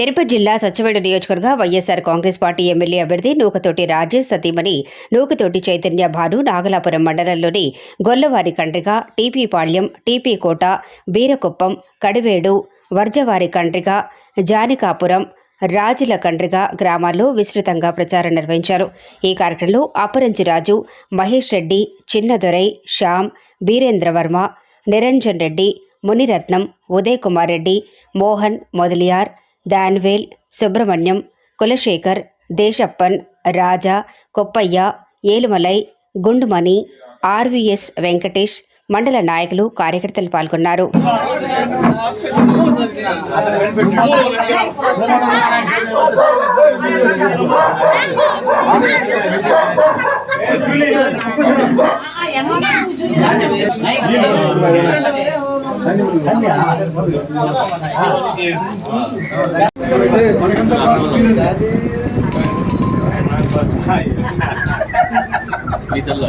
తిరుపతి జిల్లా సచ్చివేడు నియోజకవర్గ YSR Congress party MLA అభ్యర్థి నూకతోటి రాజేష్ సతీమణి నూకతోటి చైతన్య భాను నాగలాపురం మండలంలోని గొల్లవారి కండ్రిక టీపీ పాళ్యం టీపీ కోట బీరకుప్పం కడివేడు వర్జవారి కండ్రిక జానికాపురం రాజుల కండ్రిగ గ్రామాల్లో విస్తృతంగా ప్రచారం నిర్వహించారు. ఈ కార్యక్రమంలో అపరంజి రాజు మహేష్ రెడ్డి చిన్నదొరై శ్యామ్ బీరేంద్రవర్మ నిరంజన్ రెడ్డి మునిరత్నం ఉదయ్ కుమార్ రెడ్డి మోహన్ మొదలియార్ దాన్వేల్ సుబ్రహ్మణ్యం కులశేఖర్ దేశప్పన్ రాజా కొప్పయ్య ఏలుమలై గుండుమణి ఆర్వీఎస్ వెంకటేష్ మండల నాయకులు కార్యకర్తలు పాల్గొన్నారు డీజిల్